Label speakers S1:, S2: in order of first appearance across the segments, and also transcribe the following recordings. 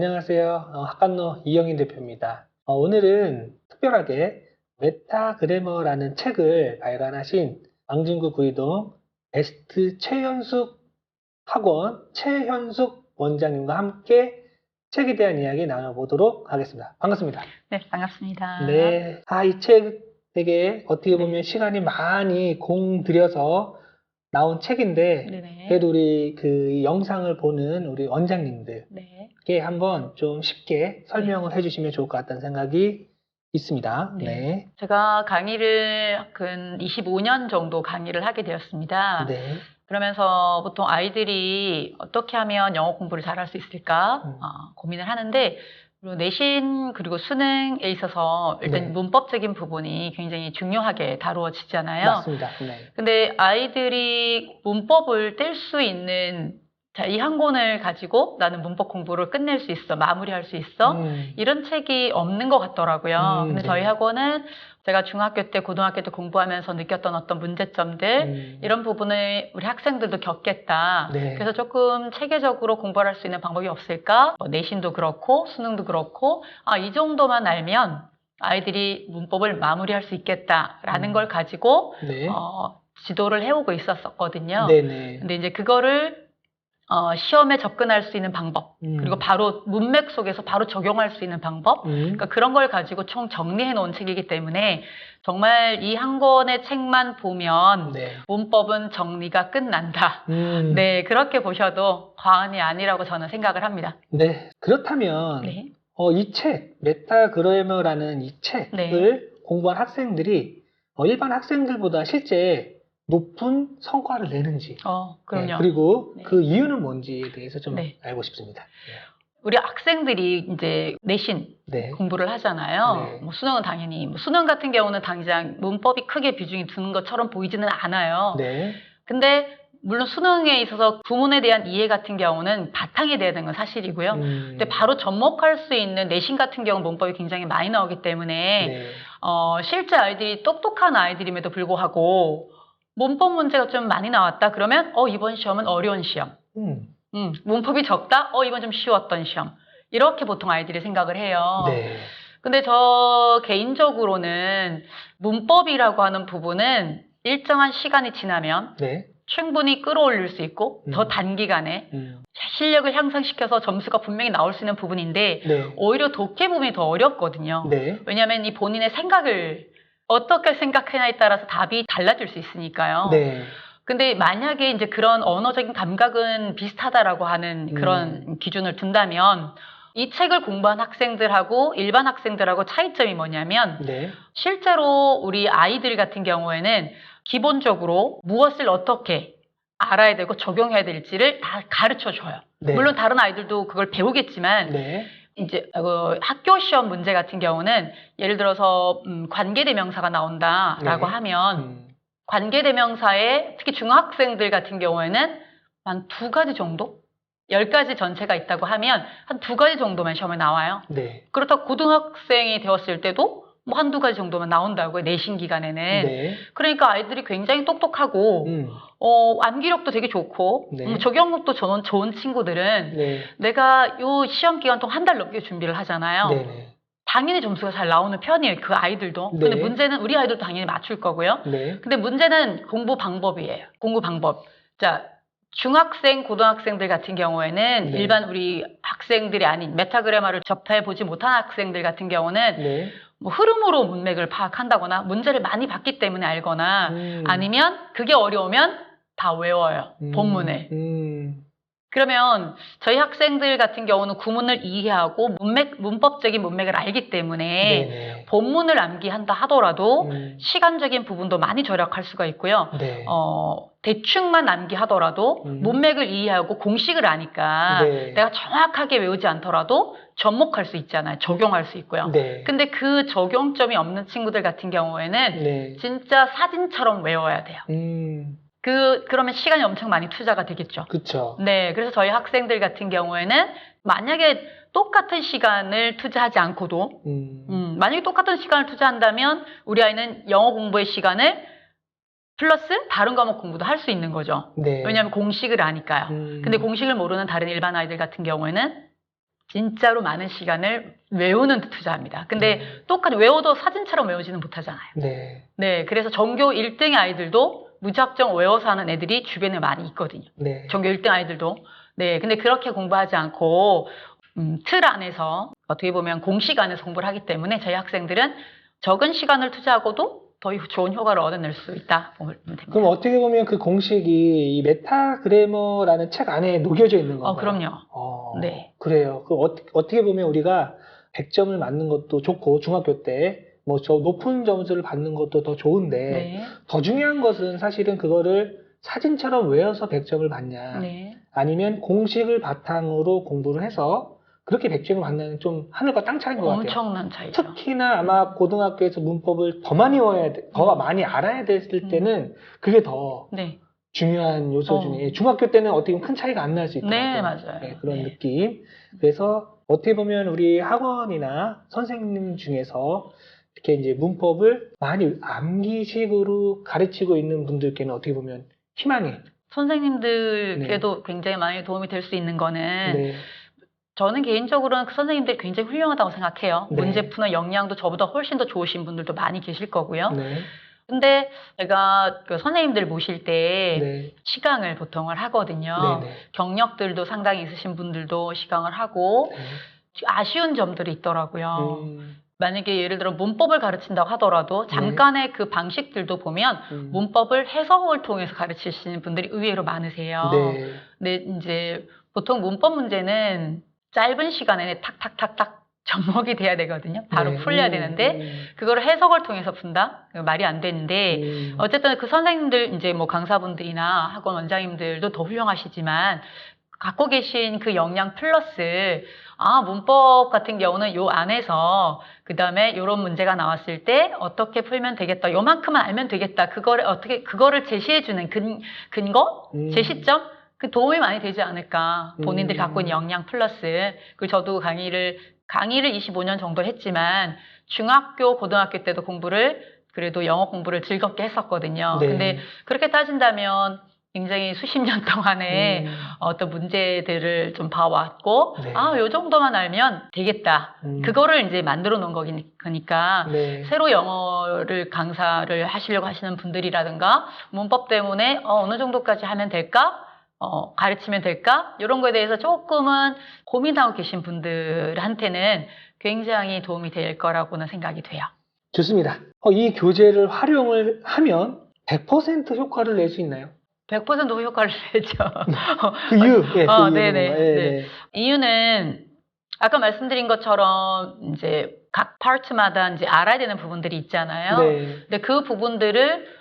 S1: 안녕하세요. 어, 학감노 이영인 대표입니다. 어, 오늘은 특별하게 메타그래머라는 책을 발간하신 광진구 구이동 베스트 최현숙 학원 최현숙 원장님과 함께 책에 대한 이야기 나눠보도록 하겠습니다. 반갑습니다.
S2: 네, 반갑습니다.
S1: 네. 아, 이 책 되게 어떻게 보면 시간이 많이 공들여서 나온 책인데,
S2: 네네.
S1: 그래도 우리 그 영상을 보는 우리 원장님들께
S2: 네.
S1: 한번 좀 쉽게 설명을 해주시면 좋을 것 같다는 생각이 있습니다.
S2: 네.
S1: 네.
S2: 제가 강의를 근 25년 정도 강의를 하게 되었습니다.
S1: 네.
S2: 그러면서 보통 아이들이 어떻게 하면 영어 공부를 잘할 수 있을까
S1: 음.
S2: 어, 고민을 하는데 그리고 내신 그리고 수능에 있어서 일단
S1: 네.
S2: 문법적인 부분이 굉장히 중요하게 다루어지잖아요.
S1: 맞습니다. 네.
S2: 근데 아이들이 문법을 뗄 수 있는 자, 이 한 권을 가지고 나는 문법 공부를 끝낼 수 있어, 마무리할 수 있어.
S1: 음,
S2: 이런 책이 없는 것 같더라고요.
S1: 음,
S2: 근데
S1: 네.
S2: 저희 학원은 제가 중학교 때, 고등학교 때 공부하면서 느꼈던 어떤 문제점들,
S1: 음,
S2: 이런 부분을 우리 학생들도 겪겠다.
S1: 네.
S2: 그래서 조금 체계적으로 공부할 수 있는 방법이 없을까? 뭐 내신도 그렇고, 수능도 그렇고, 아, 이 정도만 알면 아이들이 문법을 마무리할 수 있겠다라는
S1: 음.
S2: 걸 가지고,
S1: 네.
S2: 어, 지도를 해오고 있었거든요.
S1: 네네.
S2: 근데 이제 그거를 어, 시험에 접근할 수 있는 방법,
S1: 음,
S2: 그리고 바로 문맥 속에서 바로 적용할 수 있는 방법,
S1: 음,
S2: 그러니까 그런 걸 가지고 총 정리해 놓은 책이기 때문에 정말 이 한 권의 책만 보면
S1: 네.
S2: 문법은 정리가 끝난다.
S1: 음,
S2: 네, 그렇게 보셔도 과언이 아니라고 저는 생각을 합니다.
S1: 네. 그렇다면,
S2: 네.
S1: 어, 이 책, 메타그래머라는 이 책을
S2: 네.
S1: 공부한 학생들이 어, 일반 학생들보다 실제 높은 성과를 내는지,
S2: 어, 그럼요.
S1: 네, 그리고
S2: 네.
S1: 그 이유는 뭔지에 대해서 좀
S2: 네.
S1: 알고 싶습니다.
S2: 우리 학생들이 이제 내신
S1: 네.
S2: 공부를 하잖아요.
S1: 네.
S2: 뭐 수능은 당연히 뭐 수능 같은 경우는 당장 문법이 크게 비중이 두는 것처럼 보이지는 않아요.
S1: 네.
S2: 근데 물론 수능에 있어서 구문에 대한 이해 같은 경우는 바탕이 돼야 되는 건 사실이고요.
S1: 음,
S2: 근데 바로 접목할 수 있는 내신 같은 경우 는 문법이 굉장히 많이 나오기 때문에
S1: 네.
S2: 어, 실제 아이들이 똑똑한 아이들임에도 불구하고 문법 문제가 좀 많이 나왔다 그러면 어 이번 시험은 어려운 시험.
S1: 음,
S2: 음, 문법이 적다? 어 이번 좀 쉬웠던 시험. 이렇게 보통 아이들이 생각을 해요.
S1: 네.
S2: 근데 저 개인적으로는 문법이라고 하는 부분은 일정한 시간이 지나면
S1: 네.
S2: 충분히 끌어올릴 수 있고
S1: 음.
S2: 더 단기간에
S1: 음,
S2: 실력을 향상시켜서 점수가 분명히 나올 수 있는 부분인데
S1: 네.
S2: 오히려 독해 부분이 더 어렵거든요.
S1: 네.
S2: 왜냐하면 이 본인의 생각을 어떻게 생각하냐에 따라서 답이 달라질 수 있으니까요.
S1: 네.
S2: 근데 만약에 이제 그런 언어적인 감각은 비슷하다라고 하는 그런
S1: 음.
S2: 기준을 둔다면 이 책을 공부한 학생들하고 일반 학생들하고 차이점이 뭐냐면
S1: 네.
S2: 실제로 우리 아이들 같은 경우에는 기본적으로 무엇을 어떻게 알아야 되고 적용해야 될지를 다 가르쳐 줘요.
S1: 네.
S2: 물론 다른 아이들도 그걸 배우겠지만
S1: 네.
S2: 이제 어, 학교 시험 문제 같은 경우는 예를 들어서 음, 관계대명사가 나온다라고
S1: 네.
S2: 하면
S1: 음,
S2: 관계대명사에 특히 중학생들 같은 경우에는 한 두 가지 정도? 열 가지 전체가 있다고 하면 한 두 가지 정도만 시험에 나와요.
S1: 네.
S2: 그렇다고 고등학생이 되었을 때도 뭐 한두 가지 정도만 나온다고요. 내신 기간에는.
S1: 네.
S2: 그러니까 아이들이 굉장히 똑똑하고
S1: 음,
S2: 어, 암기력도 되게 좋고
S1: 네.
S2: 음, 적용력도 좋은, 좋은 친구들은
S1: 네.
S2: 내가 요 시험 기간 동안 한 달 넘게 준비를 하잖아요.
S1: 네네.
S2: 당연히 점수가 잘 나오는 편이에요. 그 아이들도.
S1: 네.
S2: 근데 문제는 우리 아이들도 당연히 맞출 거고요.
S1: 네.
S2: 근데 문제는 공부 방법이에요. 공부 방법. 자, 중학생, 고등학생들 같은 경우에는
S1: 네.
S2: 일반 우리 학생들이 아닌 메타그래마를 접해 보지 못한 학생들 같은 경우는
S1: 네.
S2: 뭐 흐름으로 문맥을 파악한다거나 문제를 많이 봤기 때문에 알거나
S1: 음,
S2: 아니면 그게 어려우면 다 외워요.
S1: 음,
S2: 본문을.
S1: 음,
S2: 그러면 저희 학생들 같은 경우는 구문을 이해하고 문맥, 문법적인 문맥을 알기 때문에
S1: 네네.
S2: 본문을 암기한다 하더라도
S1: 음,
S2: 시간적인 부분도 많이 절약할 수가 있고요.
S1: 네.
S2: 어, 대충만 암기하더라도
S1: 음.
S2: 문맥을 이해하고 공식을 아니까
S1: 네.
S2: 내가 정확하게 외우지 않더라도 접목할 수 있잖아요. 적용할 수 있고요.
S1: 네.
S2: 근데 그 적용점이 없는 친구들 같은 경우에는
S1: 네.
S2: 진짜 사진처럼 외워야 돼요.
S1: 음,
S2: 그, 그러면 시간이 엄청 많이 투자가 되겠죠.
S1: 그쵸.
S2: 네, 그래서 저희 학생들 같은 경우에는 만약에 똑같은 시간을 투자하지 않고도,
S1: 음,
S2: 음, 만약에 똑같은 시간을 투자한다면 우리 아이는 영어 공부의 시간을 플러스 다른 과목 공부도 할 수 있는 거죠.
S1: 네.
S2: 왜냐하면 공식을 아니까요.
S1: 음,
S2: 근데 공식을 모르는 다른 일반 아이들 같은 경우에는 진짜로 많은 시간을 외우는 데 투자합니다. 근데
S1: 음.
S2: 똑같이 외워도 사진처럼 외우지는 못하잖아요.
S1: 네.
S2: 네, 그래서 전교 1등의 아이들도 무작정 외워서 하는 애들이 주변에 많이 있거든요.
S1: 네.
S2: 전교 1등 아이들도. 네, 근데 그렇게 공부하지 않고 음, 틀 안에서 어떻게 보면 공식 안에서 공부를 하기 때문에 저희 학생들은 적은 시간을 투자하고도 더 좋은 효과를 얻어낼 수 있다 보면 됩니다.
S1: 그럼 어떻게 보면 그 공식이 이 메타그래머라는 책 안에 녹여져 있는 건가요?
S2: 어, 그럼요.
S1: 어,
S2: 네.
S1: 그래요. 그 어, 어떻게 보면 우리가 100점을 맞는 것도 좋고 중학교 때 뭐 저 높은 점수를 받는 것도 더 좋은데
S2: 네.
S1: 더 중요한 것은 사실은 그거를 사진처럼 외워서 100점을 받냐
S2: 네.
S1: 아니면 공식을 바탕으로 공부를 해서 그렇게 100점을 받는 좀 하늘과 땅 차이인 것 같아요.
S2: 엄청난 차이죠.
S1: 특히나 아마 고등학교에서 문법을 더 많이 외워야 돼, 더
S2: 음.
S1: 많이 알아야 됐을
S2: 음.
S1: 때는 그게 더
S2: 네.
S1: 중요한 요소
S2: 어.
S1: 중에 중학교 때는 어떻게 보면 큰 차이가 안 날 수 있더라고요.
S2: 네, 맞아요.
S1: 네, 그런
S2: 네.
S1: 느낌. 그래서 어떻게 보면 우리 학원이나 선생님 중에서 이렇게 이제 문법을 많이 암기식으로 가르치고 있는 분들께는 어떻게 보면 희망이.
S2: 선생님들께도 굉장히 많이 도움이 될 수 있는 거는
S1: 네.
S2: 저는 개인적으로는 그 선생님들이 굉장히 훌륭하다고 생각해요.
S1: 네.
S2: 문제 푸는 역량도 저보다 훨씬 더 좋으신 분들도 많이 계실 거고요.
S1: 네.
S2: 근데 제가 그 선생님들 모실 때
S1: 네.
S2: 시강을 보통을 하거든요.
S1: 네. 네.
S2: 경력들도 상당히 있으신 분들도 시강을 하고
S1: 네.
S2: 아쉬운 점들이 있더라고요.
S1: 음,
S2: 만약에 예를 들어 문법을 가르친다고 하더라도 잠깐의 그 방식들도 보면
S1: 음.
S2: 문법을 해석을 통해서 가르치시는 분들이 의외로 많으세요.
S1: 네.
S2: 근데 이제 보통 문법 문제는 짧은 시간에 탁탁탁탁 접목이 돼야 되거든요. 바로
S1: 네.
S2: 풀려야
S1: 음,
S2: 되는데
S1: 음,
S2: 그거를 해석을 통해서 푼다? 말이 안 되는데
S1: 음.
S2: 어쨌든 그 선생님들 이제 뭐 강사분들이나 학원 원장님들도 더 훌륭하시지만 갖고 계신 그 역량 플러스 아 문법 같은 경우는 요 안에서 그 다음에 요런 문제가 나왔을 때 어떻게 풀면 되겠다 요만큼만 알면 되겠다 그거를 어떻게 그거를 제시해 주는 근 근거
S1: 음.
S2: 제시점 그 도움이 많이 되지 않을까 본인들이
S1: 음.
S2: 갖고 있는 역량 플러스 그 저도 강의를 강의를 25년 정도 했지만 중학교 고등학교 때도 공부를 그래도 영어 공부를 즐겁게 했었거든요.
S1: 네.
S2: 근데 그렇게 따진다면 굉장히 수십 년 동안에
S1: 음.
S2: 어떤 문제들을 좀 봐왔고
S1: 네.
S2: 아 요 정도만 알면 되겠다.
S1: 음.
S2: 그거를 이제 만들어 놓은 거니까
S1: 네.
S2: 새로 영어를 강사를 하시려고 하시는 분들이라든가 문법 때문에 어, 어느 정도까지 하면 될까? 어, 가르치면 될까? 이런 거에 대해서 조금은 고민하고 계신 분들한테는 굉장히 도움이 될 거라고는 생각이 돼요.
S1: 좋습니다. 어, 이 교재를 활용을 하면 100% 효과를 낼 수 있나요?
S2: 100% 효과를 내죠.
S1: 그 이유, 예, 그
S2: 어,
S1: 이유는
S2: 네네,
S1: 뭔가요? 예,
S2: 네.
S1: 네.
S2: 이유는 아까 말씀드린 것처럼 이제 각 파트마다 이제 알아야 되는 부분들이 있잖아요.
S1: 네.
S2: 근데 그 부분들을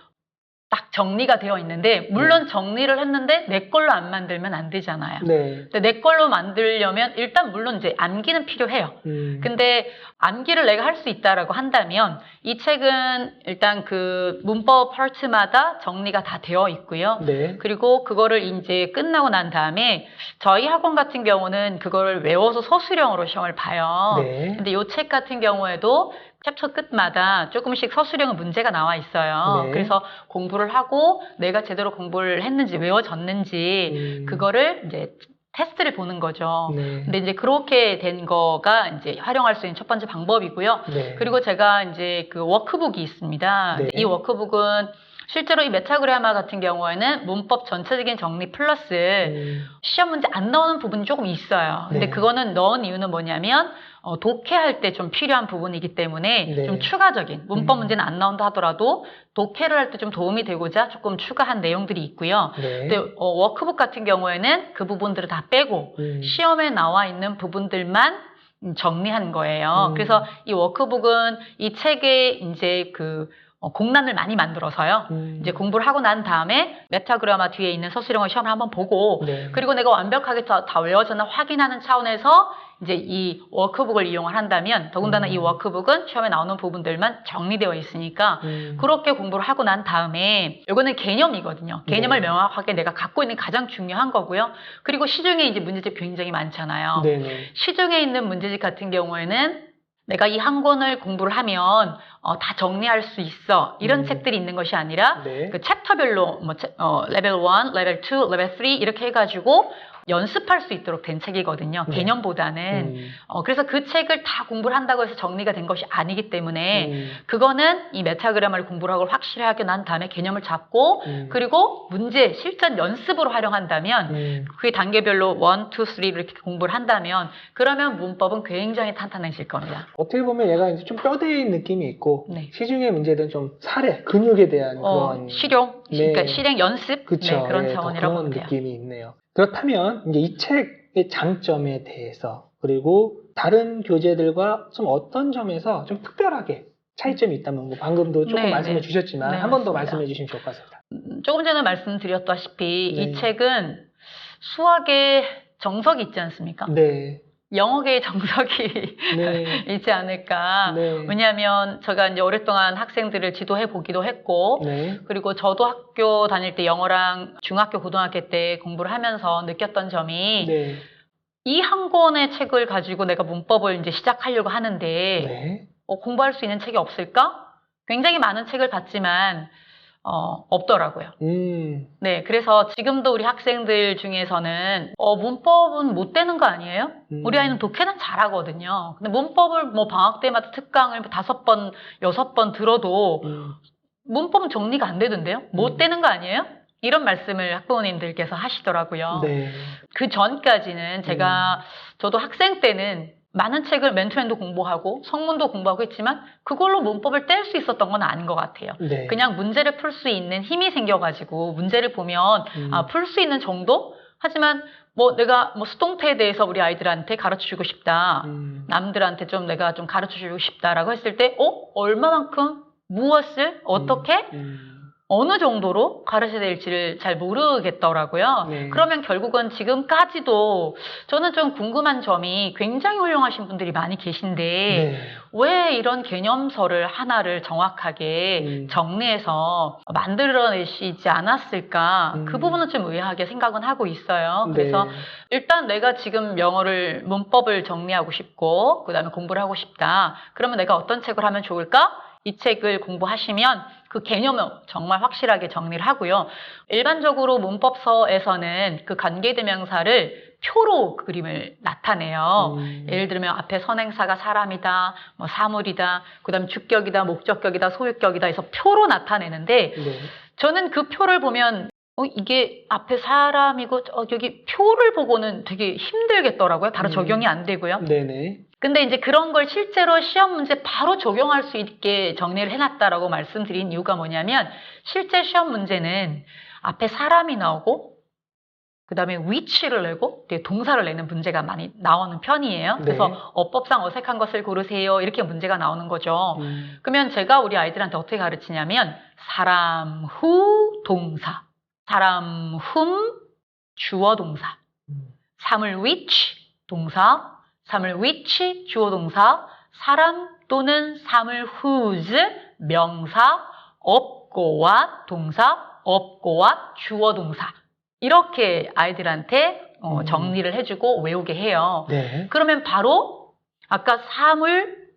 S2: 딱 정리가 되어 있는데 물론 정리를 했는데 내 걸로 안 만들면 안 되잖아요.
S1: 네.
S2: 근데 내 걸로 만들려면 일단 물론 이제 암기는 필요해요.
S1: 음.
S2: 근데 암기를 내가 할 수 있다라고 한다면 이 책은 일단 그 문법 파트마다 정리가 다 되어 있고요.
S1: 네.
S2: 그리고 그거를 이제 끝나고 난 다음에 저희 학원 같은 경우는 그거를 외워서 서술형으로 시험을 봐요.
S1: 네.
S2: 근데 이 책 같은 경우에도 챕터 끝마다 조금씩 서술형 문제가 나와 있어요.
S1: 네.
S2: 그래서 공부를 하고 내가 제대로 공부를 했는지 외워졌는지
S1: 음.
S2: 그거를 이제 테스트를 보는 거죠.
S1: 네.
S2: 근데 이제 그렇게 된 거가 이제 활용할 수 있는 첫 번째 방법이고요.
S1: 네.
S2: 그리고 제가 이제 그 워크북이 있습니다.
S1: 네.
S2: 이 워크북은 실제로 이 메타그래마 같은 경우에는 문법 전체적인 정리 플러스
S1: 음.
S2: 시험 문제 안 나오는 부분이 조금 있어요. 근데
S1: 네.
S2: 그거는 넣은 이유는 뭐냐면 어, 독해할 때 좀 필요한 부분이기 때문에
S1: 네.
S2: 좀 추가적인 문법
S1: 음.
S2: 문제는 안 나온다 하더라도 독해를 할 때 좀 도움이 되고자 조금 추가한 내용들이 있고요.
S1: 네.
S2: 근데 어, 워크북 같은 경우에는 그 부분들을 다 빼고
S1: 음.
S2: 시험에 나와 있는 부분들만 음, 정리한 거예요.
S1: 음.
S2: 그래서 이 워크북은 이 책에 이제 그 어, 공란을 많이 만들어서요.
S1: 음.
S2: 이제 공부를 하고 난 다음에 메타그라마 뒤에 있는 서술형을 시험을 한번 보고
S1: 네.
S2: 그리고 내가 완벽하게 다, 다 외워졌나 확인하는 차원에서 이제 이 워크북을 이용을 한다면 더군다나
S1: 음.
S2: 이 워크북은 시험에 나오는 부분들만 정리되어 있으니까
S1: 음.
S2: 그렇게 공부를 하고 난 다음에 이거는 개념이거든요. 개념을
S1: 네.
S2: 명확하게 내가 갖고 있는 가장 중요한 거고요. 그리고 시중에 이제 문제집 굉장히 많잖아요.
S1: 네네.
S2: 시중에 있는 문제집 같은 경우에는 내가 이 한 권을 공부를 하면 어, 다 정리할 수 있어 이런
S1: 음.
S2: 책들이 있는 것이 아니라
S1: 네.
S2: 그 챕터별로 뭐 챕- 어, 레벨 1, 레벨 2, 레벨 3 이렇게 해가지고 연습할 수 있도록 된 책이거든요.
S1: 네.
S2: 개념보다는.
S1: 음,
S2: 어, 그래서 그 책을 다 공부를 한다고 해서 정리가 된 것이 아니기 때문에
S1: 음,
S2: 그거는 이 메타그래머를 공부를 하고 확실하게 난 다음에 개념을 잡고
S1: 음,
S2: 그리고 문제 실전 연습으로 활용한다면
S1: 음,
S2: 그게 단계별로 1, 2, 3를 이렇게 공부를 한다면 그러면 문법은 굉장히 탄탄해질 겁니다.
S1: 어떻게 보면 얘가 이제 좀 뼈대인 느낌이 있고
S2: 네.
S1: 시중의 문제들은 좀 사례, 근육에 대한
S2: 어,
S1: 그런
S2: 실용,
S1: 네.
S2: 그러니까 실행 연습
S1: 그쵸.
S2: 네, 그런
S1: 예, 더
S2: 차원이라고
S1: 그런
S2: 보면 돼요.
S1: 느낌이 있네요. 그렇다면 이제 이 책의 장점에 대해서 그리고 다른 교재들과 좀 어떤 점에서 좀 특별하게 차이점이 있다면 뭐 방금도 조금
S2: 네,
S1: 말씀해
S2: 네.
S1: 주셨지만
S2: 네,
S1: 한번 더. 말씀해 주시면 좋을 것 같습니다.
S2: 음, 조금 전에 말씀드렸다시피
S1: 네.
S2: 이 책은 수학의 정석이 있지 않습니까?
S1: 네,
S2: 영어계의 정석이
S1: 네,
S2: 있지 않을까.
S1: 네,
S2: 왜냐하면 제가 이제 오랫동안 학생들을 지도해 보기도 했고,
S1: 네,
S2: 그리고 저도 학교 다닐 때 영어랑 중학교, 고등학교 때 공부를 하면서 느꼈던 점이
S1: 네,
S2: 이한 권의 책을 가지고 내가 문법을 이제 시작하려고 하는데
S1: 네,
S2: 어, 공부할 수 있는 책이 없을까? 굉장히 많은 책을 봤지만 어, 없더라고요.
S1: 음,
S2: 네, 그래서 지금도 우리 학생들 중에서는 어, 문법은 못 되는 거 아니에요?
S1: 음.
S2: 우리 아이는 독해는 잘하거든요. 근데 문법을 뭐 방학 때마다 특강을 뭐 다섯 번, 여섯 번 들어도
S1: 음,
S2: 문법은 정리가 안 되던데요? 못
S1: 음.
S2: 되는 거 아니에요? 이런 말씀을 학부모님들께서 하시더라고요.
S1: 네,
S2: 그 전까지는 제가 저도 학생 때는 많은 책을 맨투맨도 공부하고 성문도 공부하고 했지만 그걸로 문법을 뗄 수 있었던 건 아닌 것 같아요.
S1: 네,
S2: 그냥 문제를 풀 수 있는 힘이 생겨가지고 문제를 보면
S1: 음,
S2: 아, 풀 수 있는 정도? 하지만 뭐 내가 뭐 수동태에 대해서 우리 아이들한테 가르쳐 주고 싶다.
S1: 음,
S2: 남들한테 좀 내가 좀 가르쳐 주고 싶다라고 했을 때, 어? 얼마만큼? 무엇을? 어떻게?
S1: 음,
S2: 어느 정도로 가르쳐야 될지를 잘 모르겠더라고요.
S1: 네.
S2: 그러면 결국은 지금까지도 저는 좀 궁금한 점이 굉장히 훌륭하신 분들이 많이 계신데
S1: 네,
S2: 왜 이런 개념서를 하나를 정확하게
S1: 음.
S2: 정리해서 만들어내시지 않았을까?
S1: 음.
S2: 그 부분은 좀 의아하게 생각은 하고 있어요. 그래서
S1: 네,
S2: 일단 내가 지금 영어를 문법을 정리하고 싶고 그 다음에 공부를 하고 싶다. 그러면 내가 어떤 책을 하면 좋을까? 이 책을 공부하시면 그 개념을 정말 확실하게 정리를 하고요. 일반적으로 문법서에서는 그 관계대명사를 표로 그림을 나타내요.
S1: 음,
S2: 예를 들면 앞에 선행사가 사람이다, 뭐 사물이다, 그다음 주격이다, 목적격이다, 소유격이다 해서 표로 나타내는데
S1: 네,
S2: 저는 그 표를 보면 어, 이게 앞에 사람이고 어, 여기 표를 보고는 되게 힘들겠더라고요. 바로
S1: 음.
S2: 적용이 안 되고요.
S1: 네, 네,
S2: 근데 이제 그런 걸 실제로 시험 문제 바로 적용할 수 있게 정리를 해놨다라고 말씀드린 이유가 뭐냐면 실제 시험 문제는 앞에 사람이 나오고 그 다음에 위치를 내고 뒤에 동사를 내는 문제가 많이 나오는 편이에요. 그래서
S1: 네.
S2: 어법상 어색한 것을 고르세요. 이렇게 문제가 나오는 거죠.
S1: 음,
S2: 그러면 제가 우리 아이들한테 어떻게 가르치냐면 사람 후 동사, 사람 훔 주어 동사,
S1: 음,
S2: 사물 which 동사, 사물 which 주어 동사, 사람 또는 사물 whose 명사, 업고와 동사, 업고와 주어 동사 이렇게 아이들한테 어,
S1: 음.
S2: 정리를 해주고 외우게 해요.
S1: 네,
S2: 그러면 바로 아까 사물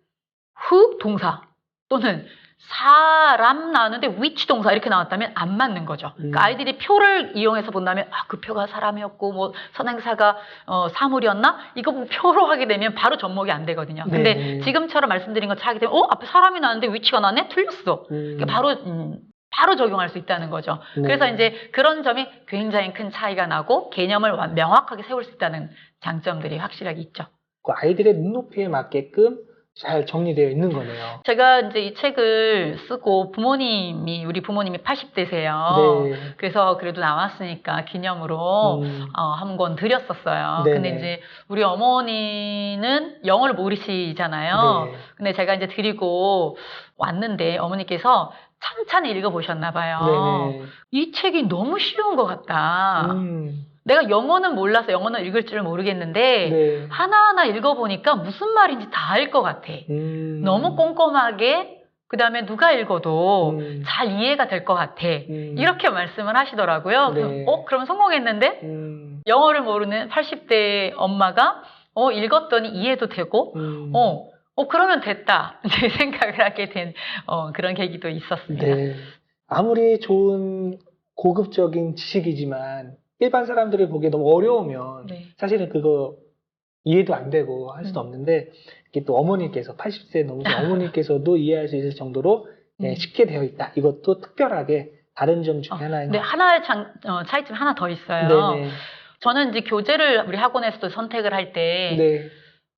S2: 후 동사 또는 사람 나왔는데 which 동사 이렇게 나왔다면 안 맞는 거죠. 그러니까
S1: 음.
S2: 아이들이 표를 이용해서 본다면 아, 그 표가 사람이었고 뭐 선행사가 어, 사물이었나? 이거 뭐 표로 하게 되면 바로 접목이 안 되거든요. 근데
S1: 네.
S2: 지금처럼 말씀드린 것처럼 하게 되면 어 앞에 사람이 나왔는데 which가 나왔네? 틀렸어.
S1: 음,
S2: 그러니까 바로 음, 바로 적용할 수 있다는 거죠.
S1: 네.
S2: 그래서 이제 그런 점이 굉장히 큰 차이가 나고 개념을 완- 명확하게 세울 수 있다는 장점들이 확실하게 있죠.
S1: 그 아이들의 눈높이에 맞게끔 잘 정리되어 있는 거네요.
S2: 제가 이제 이 책을 쓰고 부모님이 우리 부모님이 80대세요.
S1: 네.
S2: 그래서 그래도 나왔으니까 기념으로
S1: 음,
S2: 어, 한 권 드렸었어요.
S1: 네네.
S2: 근데 이제 우리 어머니는 영어를 모르시잖아요.
S1: 네.
S2: 근데 제가 이제 드리고 왔는데 어머니께서 찬찬히 읽어보셨나 봐요.
S1: 네네.
S2: 이 책이 너무 쉬운 것 같다.
S1: 음,
S2: 내가 영어는 몰라서 영어는 읽을 줄 모르겠는데
S1: 네.
S2: 하나하나 읽어보니까 무슨 말인지 다 알 것 같아.
S1: 음,
S2: 너무 꼼꼼하게 그 다음에 누가 읽어도
S1: 음,
S2: 잘 이해가 될 것 같아.
S1: 음,
S2: 이렇게 말씀을 하시더라고요.
S1: 네.
S2: 그럼, 어, 그럼 성공했는데?
S1: 음,
S2: 영어를 모르는 80대 엄마가 어, 읽었더니 이해도 되고,
S1: 음,
S2: 어, 어, 그러면 됐다. 이제 생각을 하게 된 어, 그런 계기도 있었습니다.
S1: 네. 아무리 좋은 고급적인 지식이지만 일반 사람들이 보기에 너무 어려우면
S2: 네.
S1: 사실은 그거 이해도 안 되고 할 수도
S2: 음.
S1: 없는데 이게 또 어머니께서 80세 넘으신 어머니께서도 이해할 수 있을 정도로 예,
S2: 음.
S1: 쉽게 되어 있다. 이것도 특별하게 다른 점 중에
S2: 어,
S1: 하나인 것
S2: 하나의 장, 어, 차이점 하나 더
S1: 있어요. 네네.
S2: 저는 이제 교재를 우리 학원에서도 선택을 할때
S1: 네.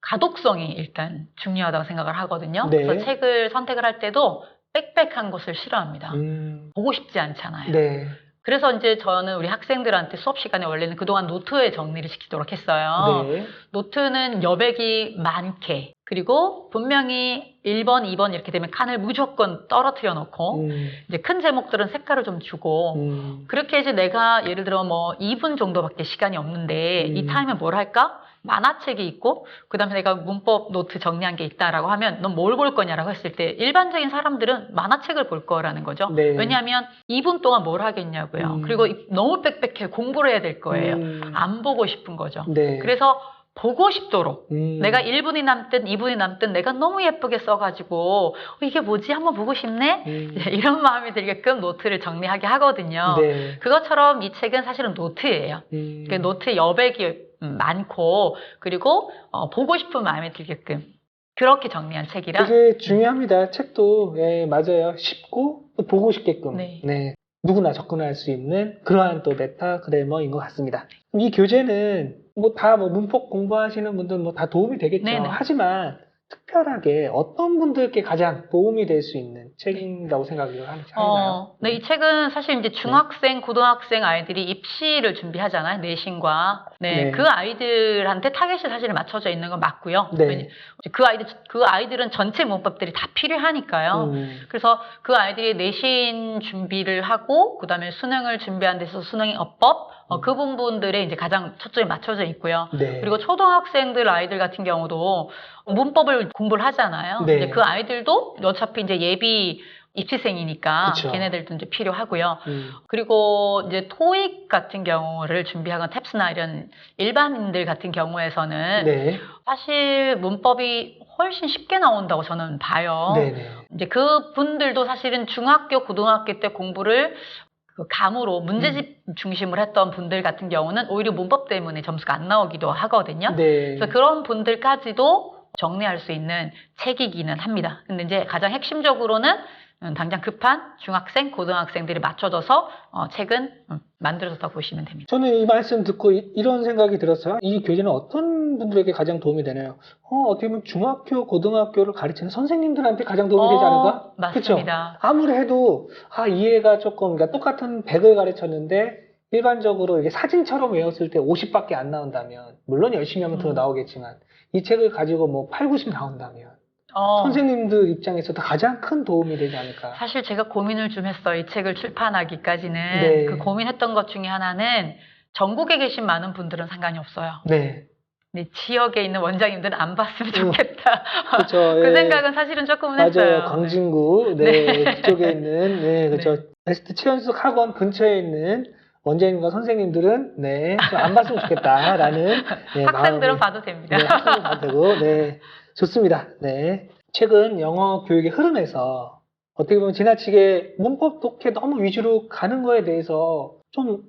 S2: 가독성이 일단 중요하다고 생각을 하거든요.
S1: 네.
S2: 그래서 책을 선택을 할 때도 빽빽한 것을 싫어합니다.
S1: 음,
S2: 보고 싶지 않잖아요.
S1: 네.
S2: 그래서 이제 저는 우리 학생들한테 수업 시간에 원래는 그동안 노트에 정리를 시키도록 했어요.
S1: 네.
S2: 노트는 여백이 많게 그리고 분명히 1번, 2번 이렇게 되면 칸을 무조건 떨어뜨려 놓고
S1: 음,
S2: 이제 큰 제목들은 색깔을 좀 주고
S1: 음,
S2: 그렇게 이제 내가 예를 들어 뭐 2분 정도밖에 시간이 없는데 이
S1: 음.
S2: 타임에 뭘 할까? 만화책이 있고 그다음에 내가 문법 노트 정리한 게 있다라고 하면 넌 뭘 볼 거냐라고 했을 때 일반적인 사람들은 만화책을 볼 거라는 거죠.
S1: 네.
S2: 왜냐하면 2분 동안 뭘 하겠냐고요.
S1: 음.
S2: 그리고 이- 너무 빽빽해 공부를 해야 될 거예요.
S1: 음,
S2: 안 보고 싶은 거죠.
S1: 네.
S2: 그래서 보고 싶도록
S1: 음,
S2: 내가 1분이 남든 2분이 남든 내가 너무 예쁘게 써가지고 어, 이게 뭐지 한번 보고 싶네
S1: 음,
S2: 이제 이런 마음이 들게끔 노트를 정리하게 하거든요.
S1: 네.
S2: 그것처럼 이 책은 사실은 노트예요.
S1: 음,
S2: 그 노트 여백이 음, 많고 그리고 어, 보고 싶은 마음이 들게끔 그렇게 정리한 책이라
S1: 되게 중요합니다. 책도 예, 맞아요. 쉽고 또 보고 싶게끔
S2: 네.
S1: 누구나 접근할 수 있는 그러한 또 메타 그래머인 것 같습니다. 이 교재는 뭐다뭐 문법 공부하시는 분들 뭐 다 도움이 되겠죠.
S2: 네네.
S1: 하지만 특별하게 어떤 분들께 가장 도움이 될 수 있는 책이라고 생각을 하나요?
S2: 어, 네, 이 책은 사실 이제 중학생, 고등학생 아이들이 입시를 준비하잖아요. 내신과. 네,
S1: 네.
S2: 그 아이들한테 타겟이 사실 맞춰져 있는 건 맞고요.
S1: 네.
S2: 그 아이들, 그 아이들은 전체 문법들이 다 필요하니까요.
S1: 음,
S2: 그래서 그 아이들이 내신 준비를 하고, 그 다음에 수능을 준비한 데서 수능의 어법, 어,
S1: 음.
S2: 그 부분들에 이제 가장 초점이 맞춰져 있고요.
S1: 네.
S2: 그리고 초등학생들 아이들 같은 경우도 문법을 공부를 하잖아요.
S1: 네.
S2: 이제 그 아이들도 어차피 이제 예비 입시생이니까
S1: 그쵸.
S2: 걔네들도 이제 필요하고요.
S1: 음,
S2: 그리고 이제 토익 같은 경우를 준비하거나 탭스나 이런 일반인들 같은 경우에서는
S1: 네.
S2: 사실 문법이 훨씬 쉽게 나온다고 저는 봐요.
S1: 네네.
S2: 이제 그 분들도 사실은 중학교, 고등학교 때 공부를 그 감으로 문제집
S1: 음.
S2: 중심으로 했던 분들 같은 경우는 오히려 문법 때문에 점수가 안 나오기도 하거든요.
S1: 네.
S2: 그래서 그런 분들까지도 정리할 수 있는 책이기는 합니다. 근데 이제 가장 핵심적으로는 음, 당장 급한 중학생, 고등학생들이 맞춰져서 어, 책은 음, 만들어졌다고 보시면 됩니다.
S1: 저는 이 말씀 듣고 이, 런 생각이 들었어요. 이 교재는 어떤 분들에게 가장 도움이 되나요? 어, 어떻게 보면 중학교, 고등학교를 가르치는 선생님들한테 가장 도움이 되지 않을까?
S2: 어, 맞습니다.
S1: 아무리 해도 아 이해가 조금 그러니까 똑같은 100을 가르쳤는데 일반적으로 이게 사진처럼 외웠을 때 50밖에 안 나온다면 물론 열심히 하면 더
S2: 음.
S1: 나오겠지만 이 책을 가지고 뭐 8, 90 나온다면
S2: 어,
S1: 선생님들 입장에서도 가장 큰 도움이 되지 않을까.
S2: 사실 제가 고민을 좀 했어요. 이 책을 출판하기까지는.
S1: 네.
S2: 그 고민했던 것 중에 하나는 전국에 계신 많은 분들은 상관이 없어요.
S1: 네.
S2: 근데 지역에 있는 원장님들은 안 봤으면
S1: 음.
S2: 좋겠다.
S1: 그렇죠.
S2: 그
S1: 예.
S2: 생각은 사실은 조금은 했어요.
S1: 맞아요. 광진구 네,
S2: 네.
S1: 그쪽에 있는 네, 그렇죠. 베스트 최연숙 학원 근처에 있는 원장님과 선생님들은 네, 좀안 봤으면 좋겠다라는 네,
S2: 학생들은
S1: 마음이-
S2: 봐도 됩니다.
S1: 네, 학생들 봐도 되고 네, 좋습니다. 네. 최근 영어 교육의 흐름에서 어떻게 보면 지나치게 문법 독해 너무 위주로 가는 거에 대해서 좀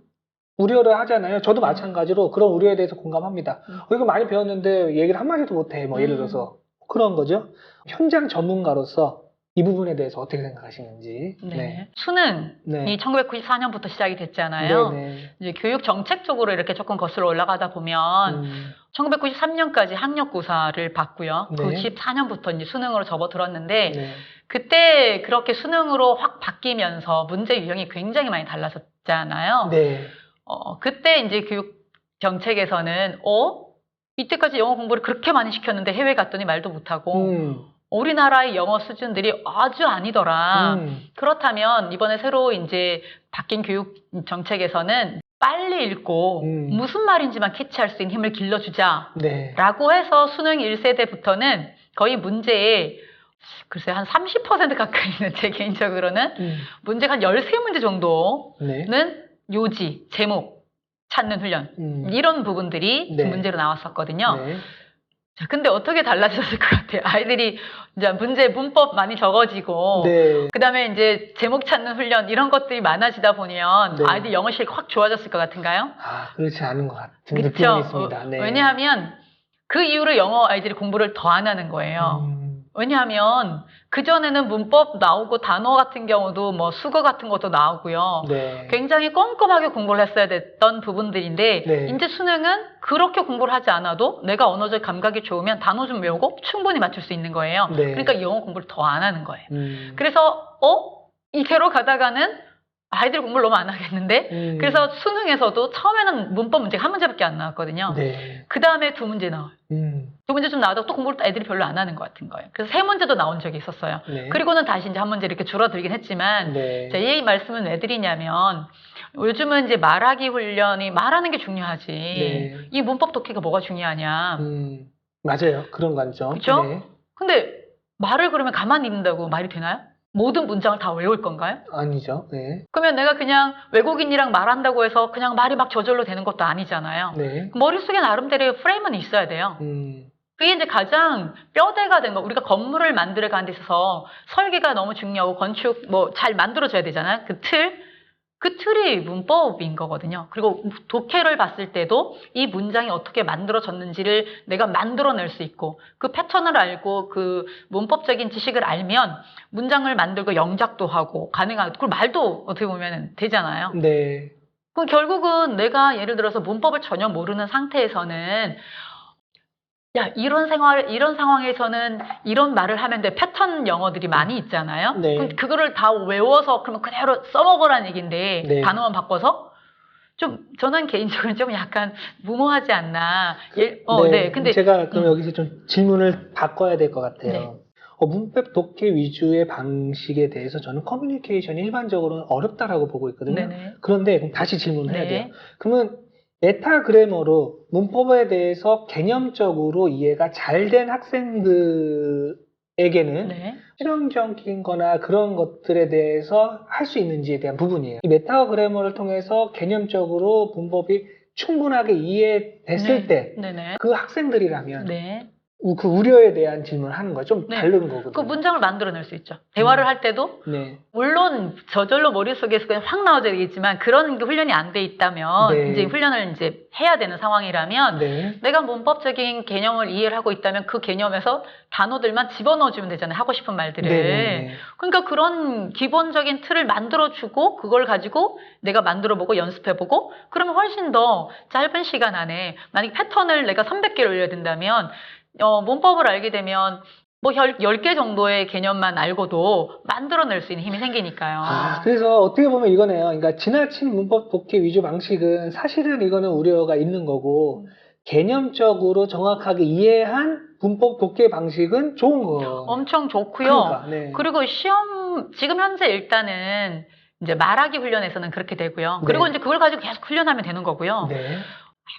S1: 우려를 하잖아요. 저도 마찬가지로 그런 우려에 대해서 공감합니다.
S2: 음.
S1: 어, 이거 많이 배웠는데 얘기를 한마디도 못해. 뭐 예를
S2: 음.
S1: 들어서 그런 거죠. 현장 전문가로서 이 부분에 대해서 어떻게 생각하시는지.
S2: 네. 수능이
S1: 네.
S2: 1994년부터 시작이 됐잖아요.
S1: 네.
S2: 이제 교육 정책 쪽으로 이렇게 조금 거슬러 올라가다 보면
S1: 음,
S2: 1993년까지 학력고사를 봤고요.
S1: 네.
S2: 94년부터 이제 수능으로 접어들었는데
S1: 네.
S2: 그때 그렇게 수능으로 확 바뀌면서 문제 유형이 굉장히 많이 달라졌잖아요.
S1: 네.
S2: 어, 그때 이제 교육 정책에서는 어 이때까지 영어 공부를 그렇게 많이 시켰는데 해외 갔더니 말도 못하고
S1: 음,
S2: 우리나라의 영어 수준들이 아주 아니더라.
S1: 음,
S2: 그렇다면 이번에 새로 이제 바뀐 교육 정책에서는 빨리 읽고
S1: 음.
S2: 무슨 말인지만 캐치할 수 있는 힘을 길러주자라고
S1: 네.
S2: 해서 수능 1세대부터는 거의 문제에 글쎄 한 30% 가까이는 제 개인적으로는
S1: 음,
S2: 문제가 한 13문제 정도는
S1: 네.
S2: 요지, 제목 찾는 훈련
S1: 음,
S2: 이런 부분들이
S1: 네.
S2: 문제로 나왔었거든요.
S1: 네.
S2: 자, 근데 어떻게 달라졌을 것 같아요? 아이들이 이제 문제 문법 많이 적어지고
S1: 네.
S2: 그 다음에 이제 제목 찾는 훈련 이런 것들이 많아지다 보면
S1: 네.
S2: 아이들 영어 실력 확 좋아졌을 것 같은가요?
S1: 아, 그렇지 않은 것 같은. 느낌이 있습니다.
S2: 어,
S1: 네.
S2: 왜냐하면 그 이후로 영어 아이들이 공부를 더 안 하는 거예요.
S1: 음,
S2: 왜냐하면 그전에는 문법 나오고 단어 같은 경우도 뭐 수거 같은 것도 나오고요.
S1: 네.
S2: 굉장히 꼼꼼하게 공부를 했어야 됐던 부분들인데
S1: 네.
S2: 이제 수능은 그렇게 공부를 하지 않아도 내가 언어적 감각이 좋으면 단어 좀 외우고 충분히 맞출 수 있는 거예요.
S1: 네.
S2: 그러니까 영어 공부를 더 안 하는 거예요.
S1: 음,
S2: 그래서 어 이대로 가다가는 아이들 공부를 너무 안 하겠는데
S1: 음,
S2: 그래서 수능에서도 처음에는 문법 문제가 한 문제밖에 안 나왔거든요.
S1: 네.
S2: 그 다음에 두 문제 나와요.
S1: 음,
S2: 두 문제 좀 나와도 또 공부를 애들이 별로 안 하는 것 같은 거예요. 그래서 세 문제도 나온 적이 있었어요.
S1: 네.
S2: 그리고는 다시 이제 한 문제 이렇게 줄어들긴 했지만
S1: 네.
S2: 자, 이 말씀은 왜 드리냐면 요즘은 이제 말하기 훈련이 말하는 게 중요하지.
S1: 네.
S2: 이 문법 독해가 뭐가 중요하냐.
S1: 음, 맞아요. 그런 관점.
S2: 그죠?
S1: 네.
S2: 근데 말을 그러면 가만히 있는다고 말이 되나요? 모든 문장을 다 외울 건가요?
S1: 아니죠. 네.
S2: 그러면 내가 그냥 외국인이랑 말한다고 해서 그냥 말이 막 저절로 되는 것도 아니잖아요.
S1: 네.
S2: 머릿속에 나름대로의 프레임은 있어야 돼요.
S1: 음,
S2: 그게 이제 가장 뼈대가 된 거. 우리가 건물을 만들어 가는 데 있어서 설계가 너무 중요하고 건축 뭐 잘 만들어줘야 되잖아요. 그 틀. 그 틀이 문법인 거거든요. 그리고 독해를 봤을 때도 이 문장이 어떻게 만들어졌는지를 내가 만들어낼 수 있고 그 패턴을 알고 그 문법적인 지식을 알면 문장을 만들고 영작도 하고 가능하고 그리고 말도 어떻게 보면 되잖아요.
S1: 네.
S2: 그럼 결국은 내가 예를 들어서 문법을 전혀 모르는 상태에서는 야 이런 생활 이런 상황에서는 이런 말을 하면 돼 패턴 영어들이 많이 있잖아요.
S1: 네.
S2: 그럼 그거를 다 외워서 그러면 그대로 써먹으라는 얘기인데
S1: 네.
S2: 단어만 바꿔서 좀 저는 개인적으로 좀 약간 무모하지 않나. 예, 어, 네. 근데
S1: 제가 그럼
S2: 음.
S1: 여기서 좀 질문을 바꿔야 될 것 같아요.
S2: 네.
S1: 어, 문법 독해 위주의 방식에 대해서 저는 커뮤니케이션이 일반적으로는 어렵다라고 보고 있거든요.
S2: 네네.
S1: 그런데 그럼 다시 질문을 해야 돼요.
S2: 네.
S1: 그러면 메타그래머로 문법에 대해서 개념적으로 이해가 잘 된 학생들에게는
S2: 네.
S1: 실용적인 거나 그런 것들에 대해서 할 수 있는지에 대한 부분이에요. 이 메타그래머를 통해서 개념적으로 문법이 충분하게 이해됐을
S2: 네.
S1: 때
S2: 네네.
S1: 그 학생들이라면
S2: 네.
S1: 우- 그 우려에 대한 질문을 하는 거예요. 좀
S2: 네.
S1: 다른 거거든요.
S2: 그 문장을 만들어낼 수 있죠. 대화를
S1: 음.
S2: 할 때도
S1: 네.
S2: 물론 저절로 머릿속에서 그냥 확 나와져 되겠지만 그런 게 훈련이 안 돼 있다면
S1: 네.
S2: 이제 훈련을 이제 해야 되는 상황이라면
S1: 네.
S2: 내가 문법적인 개념을 이해를 하고 있다면 그 개념에서 단어들만 집어넣어주면 되잖아요. 하고 싶은 말들을.
S1: 네.
S2: 그러니까 그런 기본적인 틀을 만들어주고 그걸 가지고 내가 만들어보고 연습해보고 그러면 훨씬 더 짧은 시간 안에 만약에 패턴을 내가 300개를 올려야 된다면 어, 문법을 알게 되면 뭐 10개 정도의 개념만 알고도 만들어낼 수 있는 힘이 생기니까요.
S1: 아, 그래서 어떻게 보면 이거네요. 그러니까 지나친 문법 독해 위주 방식은 사실은 이거는 우려가 있는 거고 개념적으로 정확하게 이해한 문법 독해 방식은 좋은 거.
S2: 엄청 좋고요.
S1: 그러니까, 네.
S2: 그리고 시험 지금 현재 일단은 이제 말하기 훈련에서는 그렇게 되고요. 그리고
S1: 네.
S2: 이제 그걸 가지고 계속 훈련하면 되는 거고요.
S1: 네.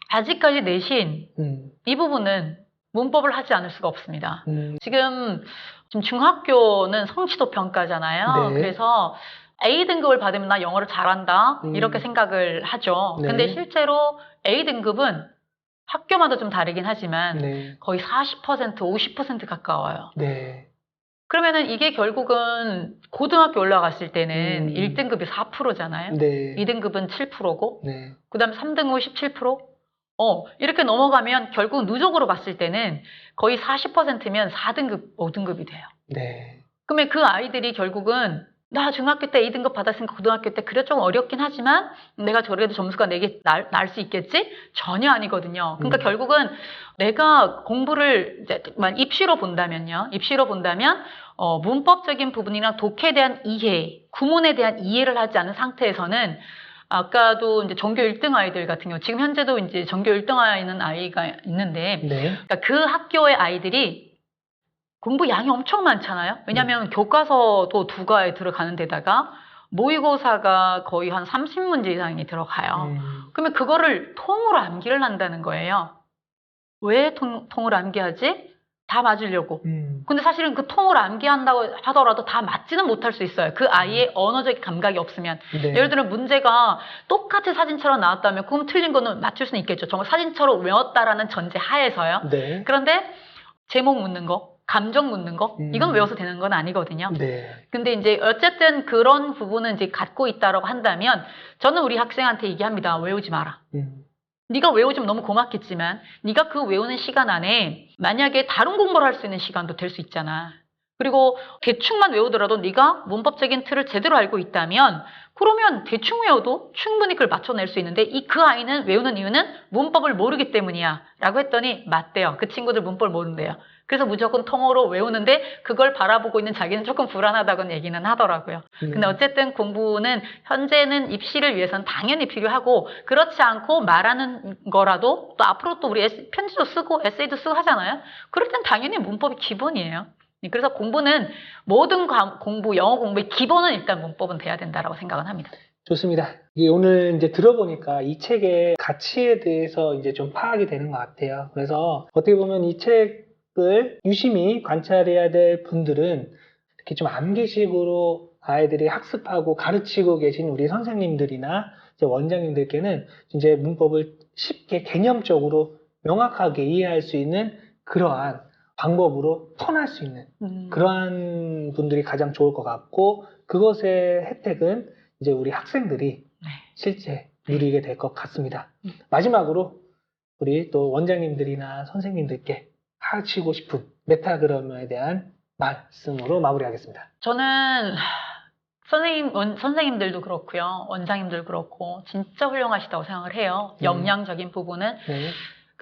S2: 아직까지 내신
S1: 음,
S2: 이 부분은 문법을 하지 않을 수가 없습니다.
S1: 음,
S2: 지금 지금 중학교는 성취도 평가잖아요.
S1: 네.
S2: 그래서 A 등급을 받으면 나 영어를 잘한다
S1: 음.
S2: 이렇게 생각을 하죠.
S1: 네.
S2: 근데 실제로 A 등급은 학교마다 좀 다르긴 하지만
S1: 네.
S2: 거의 40% 50% 가까워요.
S1: 네.
S2: 그러면은 이게 결국은 고등학교 올라갔을 때는
S1: 음.
S2: 1등급이 4%잖아요.
S1: 네.
S2: 2등급은 7%고
S1: 네.
S2: 그 다음에 3등급 17%? 어, 이렇게 넘어가면 결국 누적으로 봤을 때는 거의 40%면 4등급, 5등급이 돼요.
S1: 네.
S2: 그러면 그 아이들이 결국은 나 중학교 때 2등급 받았으니까 고등학교 때 그래 좀 어렵긴 하지만 내가 저래도 점수가 내게 날 수 있겠지? 전혀 아니거든요. 그러니까
S1: 음.
S2: 결국은 내가 공부를 이제 만 입시로 본다면요. 입시로 본다면 어, 문법적인 부분이나 독해에 대한 이해, 구문에 대한 이해를 하지 않은 상태에서는 아까도 이제 전교 1등 아이들 같은 경우 지금 현재도 이제 전교 1등 아이는 아이가 있는데
S1: 네.
S2: 그러니까 그 학교의 아이들이 공부 양이 엄청 많잖아요. 왜냐하면 교과서도 두 과에 들어가는 데다가 모의고사가 거의 한 30문제 이상이 들어가요.
S1: 음,
S2: 그러면 그거를 통으로 암기를 한다는 거예요. 왜 통, 통으로 암기하지? 다 맞으려고.
S1: 음,
S2: 근데 사실은 그 통으로 암기한다고 하더라도 다 맞지는 못할 수 있어요. 그 아이의 언어적 감각이 없으면.
S1: 네.
S2: 예를 들어 문제가 똑같이 사진처럼 나왔다면 그럼 틀린 거는 맞출 수는 있겠죠. 정말 사진처럼 외웠다라는 전제 하에서요.
S1: 네.
S2: 그런데 제목 묻는 거, 감정 묻는 거,
S1: 음.
S2: 이건 외워서 되는 건 아니거든요.
S1: 네.
S2: 근데 이제 어쨌든 그런 부분은 이제 갖고 있다라고 한다면 저는 우리 학생한테 얘기합니다. 외우지 마라.
S1: 음.
S2: 네가 외워주면 너무 고맙겠지만 네가 그 외우는 시간 안에 만약에 다른 공부를 할 수 있는 시간도 될 수 있잖아. 그리고 대충만 외우더라도 네가 문법적인 틀을 제대로 알고 있다면 그러면 대충 외워도 충분히 그걸 맞춰낼 수 있는데 이 그 아이는 외우는 이유는 문법을 모르기 때문이야 라고 했더니 맞대요. 그 친구들 문법을 모른대요. 그래서 무조건 통어로 외우는데 그걸 바라보고 있는 자기는 조금 불안하다고 얘기는 하더라고요. 근데 어쨌든 공부는 현재는 입시를 위해서는 당연히 필요하고 그렇지 않고 말하는 거라도 또 앞으로 또 우리 편지도 쓰고 에세이도 쓰고 하잖아요. 그럴 땐 당연히 문법이 기본이에요. 네, 그래서 공부는 모든 과- 공부, 영어 공부의 기본은 일단 문법은 돼야 된다라고 생각은 합니다.
S1: 좋습니다. 오늘 이제 들어보니까 이 책의 가치에 대해서 이제 좀 파악이 되는 것 같아요. 그래서 어떻게 보면 이 책을 유심히 관찰해야 될 분들은 이렇게 좀 암기식으로 아이들이 학습하고 가르치고 계신 우리 선생님들이나 원장님들께는 이제 문법을 쉽게 개념적으로 명확하게 이해할 수 있는 그러한 방법으로 턴할 수 있는
S2: 음,
S1: 그러한 분들이 가장 좋을 것 같고 그것의 혜택은 이제 우리 학생들이
S2: 네.
S1: 실제 누리게 될 것 같습니다.
S2: 음.
S1: 마지막으로 우리 또 원장님들이나 선생님들께 하시고 싶은 메타그램에 대한 말씀으로 마무리하겠습니다.
S2: 저는 하, 선생님, 원- 선생님들도 그렇고요. 원장님들 그렇고 진짜 훌륭하시다고 생각을 해요.
S1: 음.
S2: 역량적인 부분은.
S1: 네.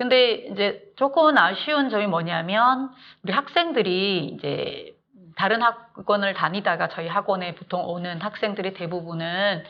S2: 근데 이제 조금 아쉬운 점이 뭐냐면 우리 학생들이 이제 다른 학원을 다니다가 저희 학원에 보통 오는 학생들이 대부분은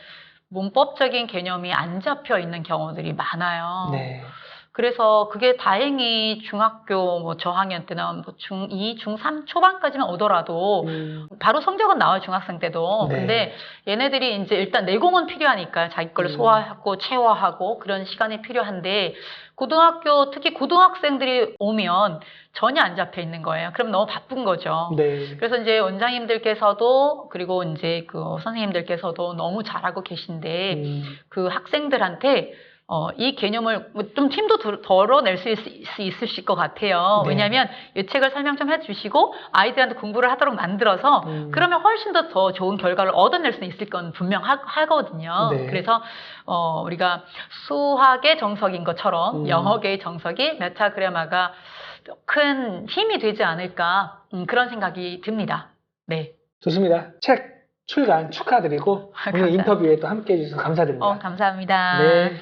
S2: 문법적인 개념이 안 잡혀 있는 경우들이 많아요.
S1: 네.
S2: 그래서 그게 다행히 중학교 뭐 저학년 때나 뭐 중2, 중3 초반까지만 오더라도
S1: 음,
S2: 바로 성적은 나와요 중학생 때도
S1: 네.
S2: 근데 얘네들이 이제 일단 내공은 필요하니까 자기 걸
S1: 음.
S2: 소화하고 체화하고 그런 시간이 필요한데 고등학교 특히 고등학생들이 오면 전혀 안 잡혀 있는 거예요. 그럼 너무 바쁜 거죠.
S1: 네.
S2: 그래서 이제 원장님들께서도 그리고 이제 그 선생님들께서도 너무 잘하고 계신데
S1: 음,
S2: 그 학생들한테 어, 이 개념을 뭐좀 팀도 덜- 덜어낼 수, 있, 수 있으실 것 같아요.
S1: 네.
S2: 왜냐하면 이 책을 설명 좀 해주시고 아이들한테 공부를 하도록 만들어서
S1: 음.
S2: 그러면 훨씬 더 더 좋은 결과를 얻어낼 수 있을 건 분명하거든요.
S1: 네.
S2: 그래서 어, 우리가 수학의 정석인 것처럼
S1: 음.
S2: 영어계의 정석이 메타그래마가 큰 힘이 되지 않을까 음, 그런 생각이 듭니다. 네,
S1: 좋습니다. 책 출간 축하드리고 오늘
S2: 감사합니다.
S1: 인터뷰에 또 함께 해 주셔서 감사드립니다.
S2: 어, 감사합니다.
S1: 네.